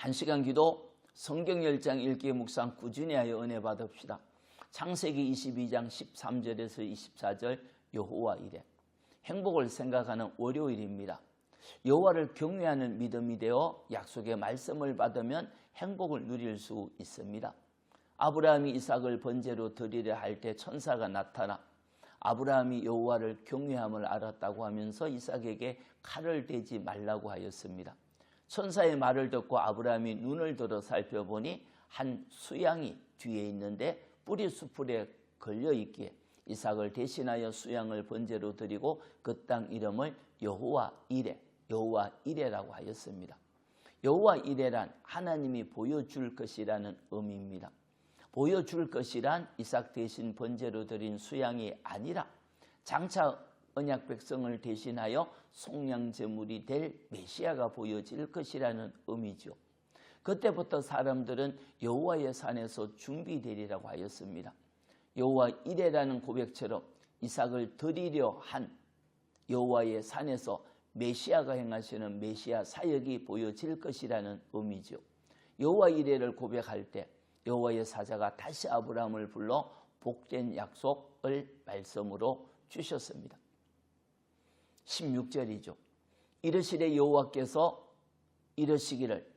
한 시간 기도 성경 열장 읽기 묵상 꾸준히 하여 은혜 받읍시다. 창세기 22장 13절에서 24절 여호와 이래 행복을 생각하는 월요일입니다. 여호와를 경외하는 믿음이 되어 약속의 말씀을 받으면 행복을 누릴 수 있습니다. 아브라함이 이삭을 번제로 드리려 할 때 천사가 나타나 아브라함이 여호와를 경외함을 알았다고 하면서 이삭에게 칼을 대지 말라고 하였습니다. 천사의 말을 듣고 아브라함이 눈을 들어 살펴보니 한 수양이 뒤에 있는데 뿌리 수풀에 걸려 있기에 이삭을 대신하여 수양을 번제로 드리고 그 땅 이름을 여호와 이레 여호와 이레라고 하였습니다. 여호와 이레란 하나님이 보여줄 것이라는 의미입니다. 보여줄 것이란 이삭 대신 번제로 드린 수양이 아니라 장차 언약 백성을 대신하여 속량 제물이 될 메시아가 보여질 것이라는 의미죠. 그때부터 사람들은 여호와의 산에서 준비되리라고 하였습니다. 여호와 이레라는 고백처럼 이삭을 드리려 한 여호와의 산에서 메시아가 행하시는 메시아 사역이 보여질 것이라는 의미죠. 여호와 이레를 고백할 때 여호와의 사자가 다시 아브라함을 불러 복된 약속을 말씀으로 주셨습니다. 16절이죠. 이르시되 여호와께서 이르시기를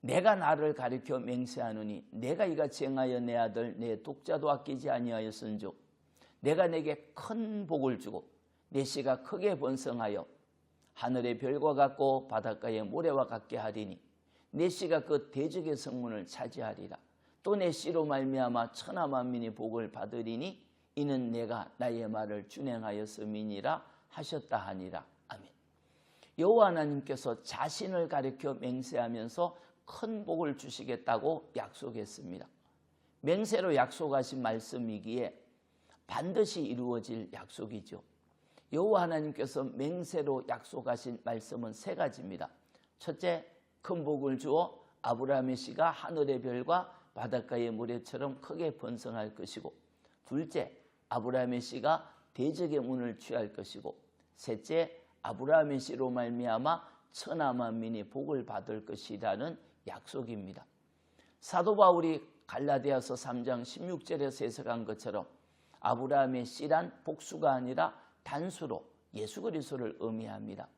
내가 나를 가리켜 맹세하노니 내가 이같이 행하여 내 아들 내 독자도 아끼지 아니하였은즉 내가 내게 큰 복을 주고 내 씨가 크게 번성하여 하늘의 별과 같고 바닷가의 모래와 같게 하리니 내 씨가 그 대적의 성문을 차지하리라 또 내 씨로 말미암아 천하 만민이 복을 받으리니 이는 내가 나의 말을 준행하였음이니라 하셨다 하니라 아멘 여호와 하나님께서 자신을 가리켜 맹세하면서 큰 복을 주시겠다고 약속했습니다. 맹세로 약속하신 말씀이기에 반드시 이루어질 약속이죠. 여호와 하나님께서 맹세로 약속하신 말씀은 세 가지입니다. 첫째, 큰 복을 주어 아브라함의 씨가 하늘의 별과 바닷가의 모래처럼 크게 번성할 것이고 둘째, 아브라함의 씨가 대적의 문을 취할 것이고 셋째, 아브라함의 씨로 말미암아 천하 만민이 복을 받을 것이라는 약속입니다. 사도 바울이 갈라디아서 3장 16절에서 해석한 것처럼 아브라함의 씨란 복수가 아니라 단수로 예수 그리스도를 의미합니다.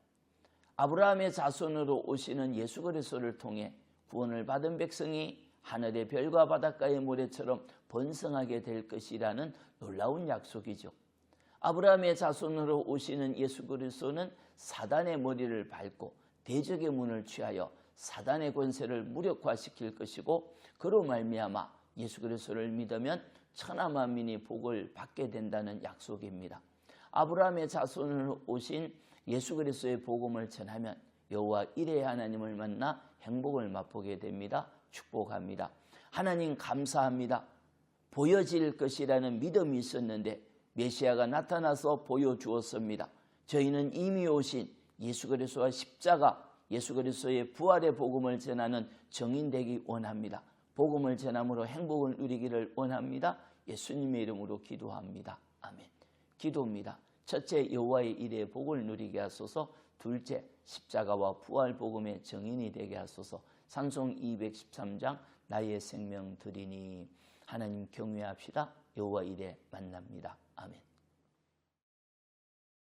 아브라함의 자손으로 오시는 예수 그리스도를 통해 구원을 받은 백성이 하늘의 별과 바닷가의 모래처럼 번성하게 될 것이라는 놀라운 약속이죠. 아브라함의 자손으로 오시는 예수 그리스도는 사단의 머리를 밟고 대적의 문을 취하여 사단의 권세를 무력화시킬 것이고 그로 말미암아 예수 그리스도를 믿으면 천하 만민이 복을 받게 된다는 약속입니다. 아브라함의 자손으로 오신 예수 그리스도의 복음을 전하면 여호와 이레의 하나님을 만나 행복을 맛보게 됩니다. 축복합니다. 하나님 감사합니다. 보여질 것이라는 믿음이 있었는데 메시아가 나타나서 보여주었습니다. 저희는 이미 오신 예수 그리스도와 십자가 예수 그리스도의 부활의 복음을 전하는 정인 되기 원합니다. 복음을 전함으로 행복을 누리기를 원합니다. 예수님의 이름으로 기도합니다. 아멘. 기도입니다. 첫째 여호와의 일에 복을 누리게 하소서. 둘째 십자가와 부활 복음의 정인이 되게 하소서. 산송 213장 나의 생명 드리니 하나님 경외합시다. 여호와 일에 만납니다. 아멘.